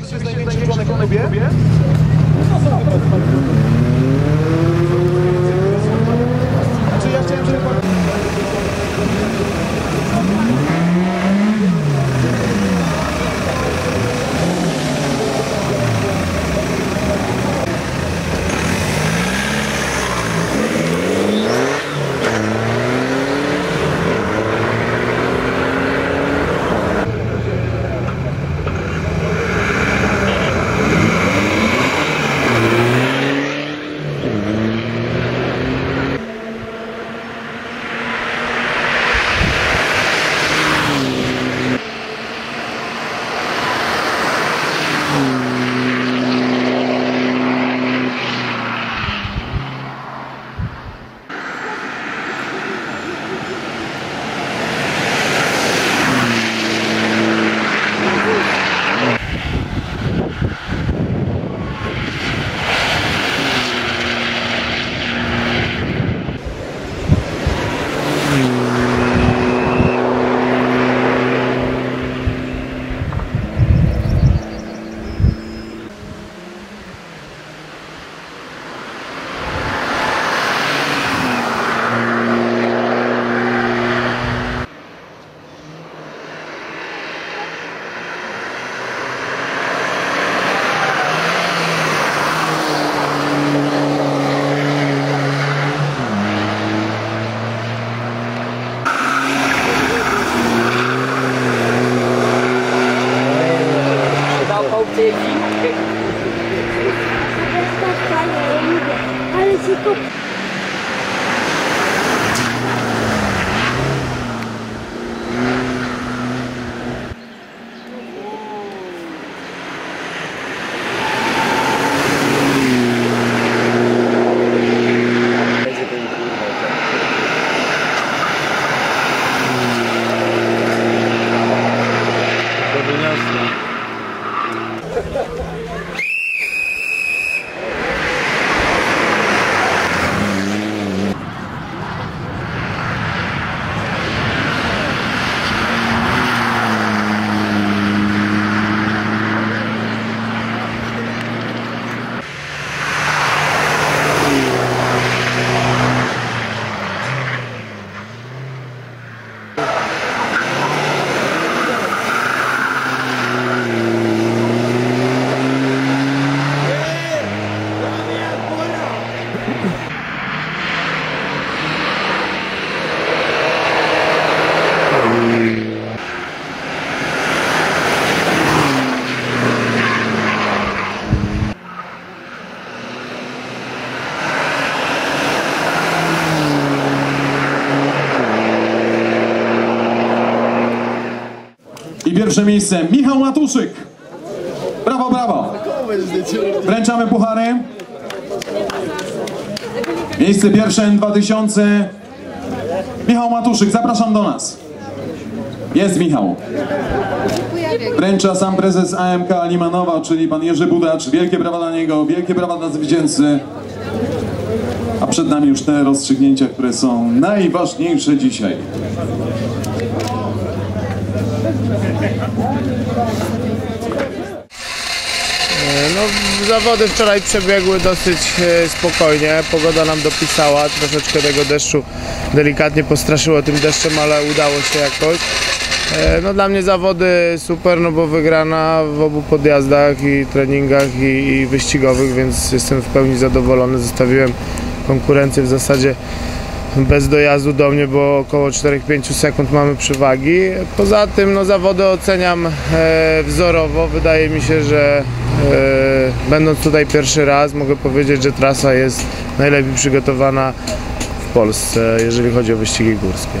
jest największy członek w klubie? take I pierwsze miejsce Michał Matuszyk. Brawo, brawo. Wręczamy puchary. Miejsce pierwsze N2000. Michał Matuszyk, zapraszam do nas. Jest Michał. Wręcza sam prezes AMK Limanowa, czyli pan Jerzy Budacz. Wielkie brawa dla niego, wielkie brawa dla zwycięzcy. A przed nami już te rozstrzygnięcia, które są najważniejsze dzisiaj. No, zawody wczoraj przebiegły dosyć e, spokojnie. Pogoda nam dopisała, troszeczkę tego deszczu delikatnie postraszyło tym deszczem, ale udało się jakoś. E, No dla mnie zawody super, no bo wygrana w obu podjazdach i treningach i, i wyścigowych, więc jestem w pełni zadowolony. Zostawiłem konkurencję w zasadzie bez dojazdu do mnie, bo około 4-5 sekund mamy przewagi. Poza tym no, zawody oceniam e, wzorowo. Wydaje mi się, że e, będąc tutaj pierwszy raz mogę powiedzieć, że trasa jest najlepiej przygotowana w Polsce, jeżeli chodzi o wyścigi górskie.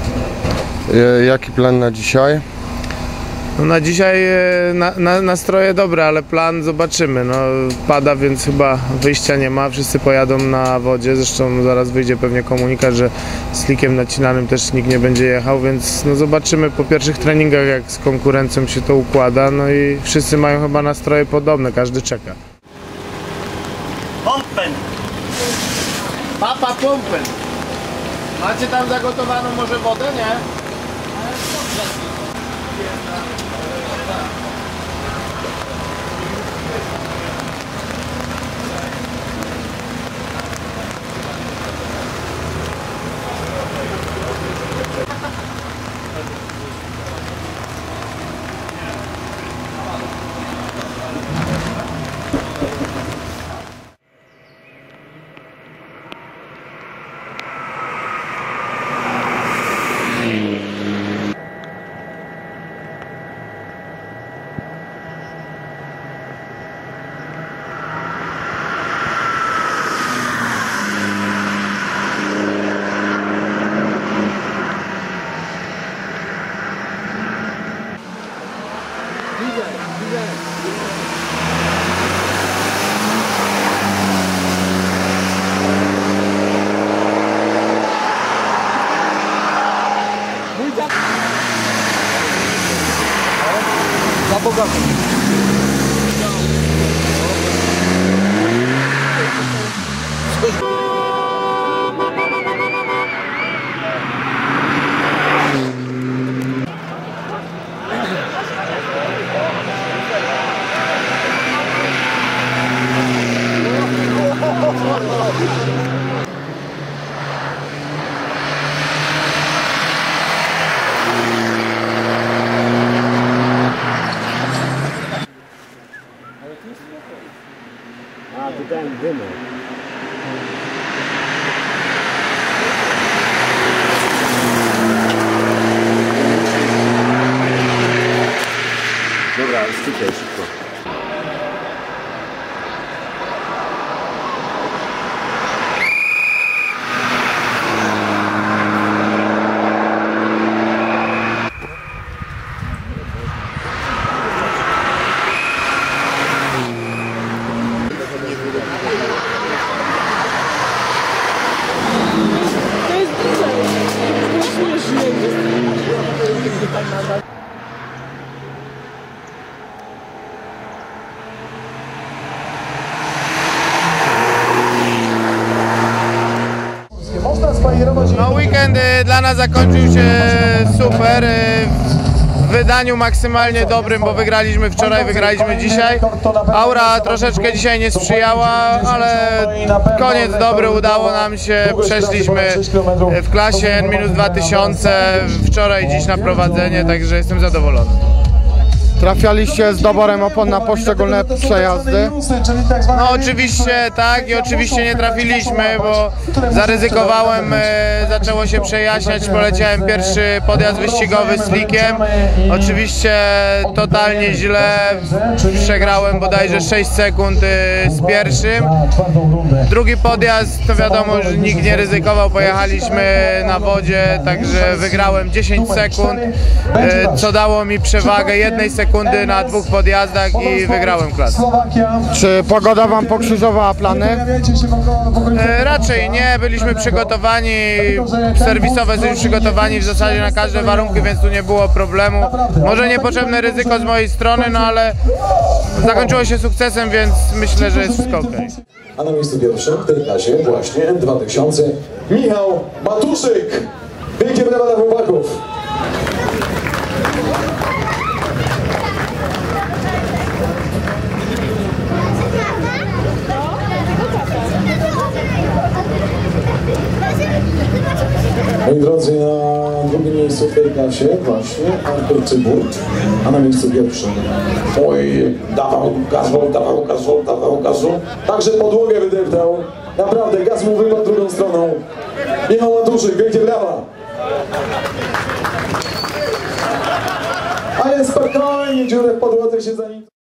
E, Jaki plan na dzisiaj? No, na dzisiaj e, na, na, nastroje dobre, ale plan zobaczymy. No, pada, więc chyba wyjścia nie ma. Wszyscy pojadą na wodzie. Zresztą zaraz wyjdzie pewnie komunikat, że z likiem nacinanym też nikt nie będzie jechał, więc no, zobaczymy po pierwszych treningach, jak z konkurencją się to układa. No i wszyscy mają chyba nastroje podobne, każdy czeka. Pompen! Papa pompen! Macie tam zagotowaną może wodę, nie? 肯定 No weekend y, dla nas zakończył się super. y, W wydaniu maksymalnie dobrym, bo wygraliśmy wczoraj, wygraliśmy dzisiaj. Aura troszeczkę dzisiaj nie sprzyjała, ale koniec dobry, udało nam się. Przeszliśmy w klasie N-2000 wczoraj, dziś na prowadzenie, także jestem zadowolony. Trafialiście z doborem opon na poszczególne przejazdy. No oczywiście tak i oczywiście nie trafiliśmy, bo zaryzykowałem, e, zaczęło się przejaśniać, poleciałem pierwszy podjazd wyścigowy z Likiem. Oczywiście totalnie źle, przegrałem bodajże 6 sekund e, z pierwszym. Drugi podjazd to wiadomo, że nikt nie ryzykował, pojechaliśmy na wodzie, także wygrałem 10 sekund, e, co dało mi przewagę jednej sekundy na dwóch podjazdach i wygrałem klasę. Czy pogoda wam pokrzyżowała plany? E, Raczej nie, byliśmy przygotowani, serwisowe jesteśmy przygotowani w zasadzie na każde warunki, więc tu nie było problemu. Może niepotrzebne ryzyko z mojej strony, no ale zakończyło się sukcesem, więc myślę, że jest wszystko ok. A na miejscu pierwszym w tej klasie właśnie N2000 Michał Matuszyk. Wielkie brawa dla chłopaków. Moi drodzy, na drugim miejscu w tej klasie właśnie Artur Cyburt, a na miejscu pierwszym oj, dawał gazu, dawał gazu, dawał gazu. Także podłogę wydeptał. Naprawdę, gaz mu wypadł drugą stroną. Michał Matuszyk, wielkie brawa. Ale spokojnie, dziurę w podłodze się za nim.